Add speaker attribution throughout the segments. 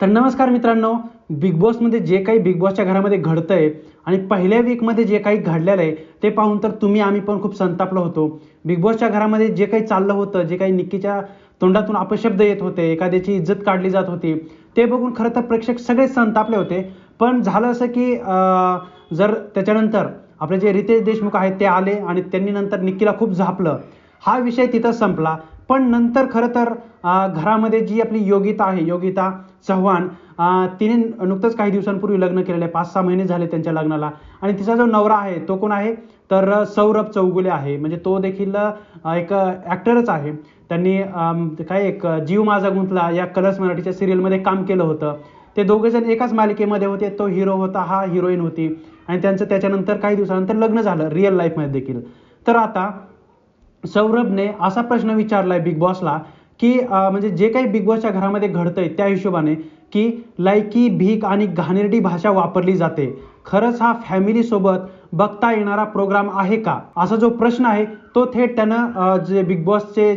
Speaker 1: तर नमस्कार मित्रांनो बिग बॉसमध्ये जे काही बिग बॉसच्या घरामध्ये घडतंय आणि पहिल्या वीकमध्ये जे काही घडलेलं आहे ते पाहून तर तुम्ही आम्ही पण खूप संतापलो होतो. बिग बॉसच्या घरामध्ये जे काही चाललं होतं जे काही निक्कीच्या तोंडातून अपशब्द येत होते एखाद्याची इज्जत काढली जात होती ते बघून खरं तर प्रेक्षक सगळेच संतापले होते. पण झालं असं की अं, जर त्याच्यानंतर आपले जे रितेश देशमुख आहेत ते आले आणि त्यांनी नंतर निक्कीला खूप झापलं. हा विषय तिथं संपला. पण नंतर खरं तर घरामध्ये जी आपली योगिता आहे योगिता चव्हाण तिने नुकतंच काही दिवसांपूर्वी लग्न केलेलं आहे. पाच सहा महिने झाले त्यांच्या लग्नाला. आणि तिचा जो नवरा आहे तो कोण आहे? तर सौरभ चौगुले आहे. म्हणजे तो देखील एक ॲक्टरच आहे. त्यांनी काय एक जीव माझा गुंतला या कलर्स मराठीच्या सिरियलमध्ये काम केलं होतं. ते दोघेजण एकाच मालिकेमध्ये होते. तो हिरो होता हा हिरोईन होती. आणि त्यांचं त्याच्यानंतर काही दिवसानंतर लग्न झालं रिअल लाईफमध्ये देखील. तर आता सौरभने असा प्रश्न विचारलाय बिग बॉसला की म्हणजे जे काही बिग बॉसच्या घरामध्ये घडतंय त्या हिशोबाने की लायकी भीक आणि घाणेरडी भाषा वापरली जाते. खरंच हा फॅमिलीसोबत बघता येणारा प्रोग्राम आहे का? असा जो प्रश्न आहे तो थेट त्यानं जे बिग बॉसचे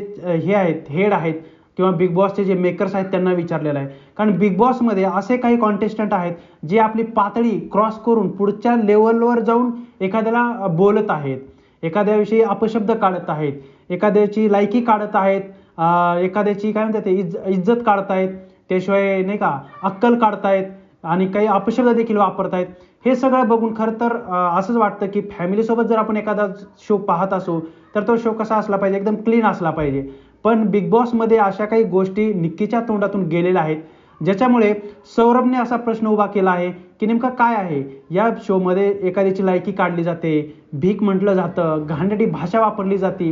Speaker 1: हे आहेत हेड आहेत किंवा बिग बॉसचे जे मेकर्स आहेत त्यांना विचारलेलं आहे. कारण बिग बॉसमध्ये असे काही कॉन्टेस्टंट आहेत जे आपली पातळी क्रॉस करून पुढच्या लेवलवर जाऊन एखाद्याला बोलत आहेत. एखाद्याविषयी अपशब्द काढत आहेत एखाद्याची लायकी काढत आहेत एखाद्याची काय म्हणतात ते इज्जत इज्जत काढतायत त्याशिवाय नाही का अक्कल काढतायत आणि काही अपशब्द देखील वापरतायत हे सगळं बघून खरं तर असंच वाटतं की फॅमिलीसोबत जर आपण एखादा शो पाहत असू तर तो शो कसा असला पाहिजे एकदम क्लीन असला पाहिजे. पण बिग बॉसमध्ये अशा काही गोष्टी निक्कीच्या तोंडातून गेलेल्या आहेत ज्याच्यामुळे सौरभने असा प्रश्न उभा केला आहे की नेमकं काय आहे? या शोमध्ये एखाद्याची लायकी काढली जाते भीक म्हटलं जातं घाणडी भाषा वापरली जाते.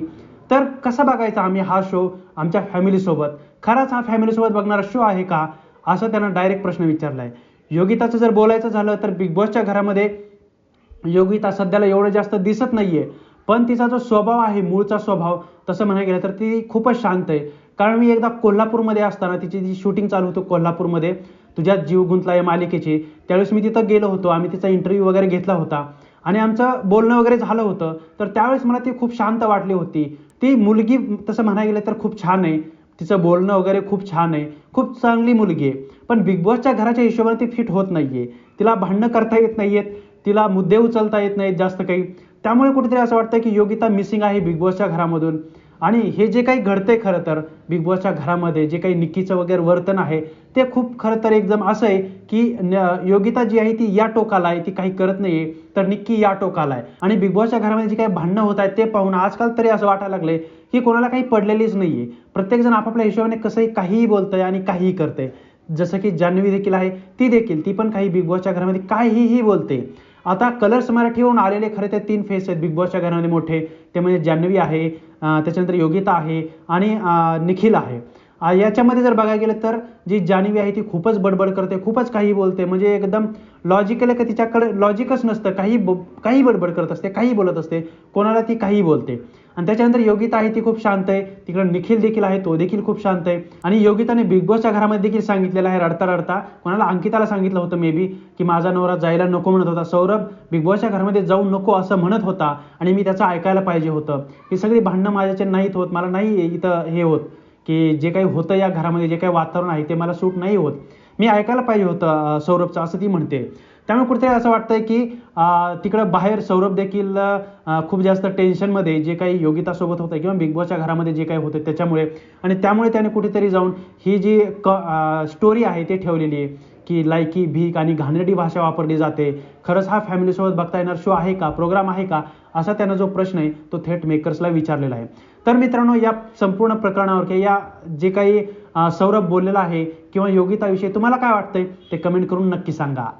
Speaker 1: तर कसा बघायचा आम्ही हा शो आमच्या फॅमिलीसोबत खराच हा फॅमिलीसोबत बघणारा शो आहे का? असं त्यांना डायरेक्ट प्रश्न विचारला आहे योगिताचं जर बोलायचं झालं तर बिग बॉसच्या घरामध्ये योगिता सध्याला एवढं जास्त दिसत नाहीये. पण तिचा जो स्वभाव आहे मूळचा स्वभाव तसं म्हणायला गेलं तर ती खूपच शांत आहे. कारण मी एकदा कोल्हापूरमध्ये असताना तिची जी शूटिंग चालू होतं कोल्हापूरमध्ये तुझ्यात जीव गुंतला या मालिकेची त्यावेळेस मी तिथं गेलो होतो. आम्ही तिचा इंटरव्ह्यू वगैरे घेतला होता. आणि आमचं बोलणं वगैरे झालं होतं. तर त्यावेळेस मला ती खूप शांत वाटली होती. ती मुलगी तसं म्हणायला गेलं तर खूप छान आहे. तिचं बोलणं वगैरे खूप छान आहे. खूप चांगली मुलगी आहे. पण बिग बॉसच्या घराच्या हिशोबाने ती फिट होत नाही आहे तिला भांडणं करता येत नाहीयेत. तिला मुद्दे उचलता येत नाहीत जास्त काही. त्यामुळे कुठेतरी असं वाटतं की योगिता मिसिंग आहे बिग बॉसच्या घरामधून. आणि हे जे काही घडतंय खरं तर बिग बॉसच्या घरामध्ये जे काही निक्कीचं वगैरे वर्तन आहे ते खूप खरं तर एकदम असं आहे की योगिता जी आहे ती या टोकाला आहे ती काही करत नाहीये तर निक्की या टोकाला आहे आणि बिग बॉसच्या घरामध्ये जे काही भांडणं होत आहेत ते पाहून आजकाल तरी असं वाटायला लागलंय की कोणाला काही पडलेलीच नाहीये. प्रत्येकजण आपापल्या हिशोबाने कसंही काहीही बोलतंय आणि काहीही करतंय. जसं की जान्हवी देखील आहे ती देखील ती पण काही बिग बॉसच्या घरामध्ये काहीही बोलते. आता कलर्स मराठीवरून आलेले खरे ते तीन फेस आहेत. बिग बॉसच्या घरामध्ये मोठे ते म्हणजे जान्हवी आहे त्याच्यानंतर योगिता आहे आणि निखिल आहे. याच्यामध्ये जर बघायला गेलं तर जी जानवी आहे ती खूपच बडबड करते खूपच काही बोलते. म्हणजे एकदम लॉजिकल का तिच्याकडे लॉजिकच नसतं. काही ब काही बडबड करत असते काही बोलत असते. कोणाला ती काही बोलते. आणि त्याच्यानंतर योगिता आहे ती खूप शांत आहे. तिकडे निखिल देखील आहे तो देखील खूप शांत आहे. आणि योगिताने बिग बॉसच्या घरामध्ये देखील सांगितलेलं आहे रडता रडता. कोणाला अंकिताला सांगितलं होतं मे बी की माझा नवरा जायला नको म्हणत होता. सौरभ बिग बॉसच्या घरामध्ये जाऊ नको असं म्हणत होता. आणि मी त्याचं ऐकायला पाहिजे होतं. ही सगळी भांडणं माझ्याचे नाहीत होत. मला नाही इथं हे होत. की जे काही होतं या घरामध्ये जे काही वातावरण आहे ते मला सूट नाही होत. मी ऐकायला पाहिजे होतं सौरभचं असं ती म्हणते. त्यामुळे कुठेतरी असं वाटतंय की तिकडं बाहेर सौरभ देखील खूप जास्त टेन्शनमध्ये जे काही योगितासोबत होतं किंवा बिग बॉसच्या घरामध्ये जे काही होतं त्याच्यामुळे. आणि त्यामुळे त्याने कुठेतरी जाऊन ही जी क स्टोरी आहे ती ठेवलेली आहे की लायकी भीक आणि घाणेरडी भाषा वापरली जाते. खरंच हा फॅमिलीसोबत बघता येणार शो आहे का? प्रोग्राम आहे का? असा त्यानं जो प्रश्न आहे तो थेट मेकर्सला विचारलेला आहे. तर मित्रांनो या संपूर्ण प्रकरणावर किंवा या जे काही सौरभ बोललेला आहे किंवा योगिताविषयी तुम्हाला काय वाटतंय ते कमेंट करून नक्की सांगा.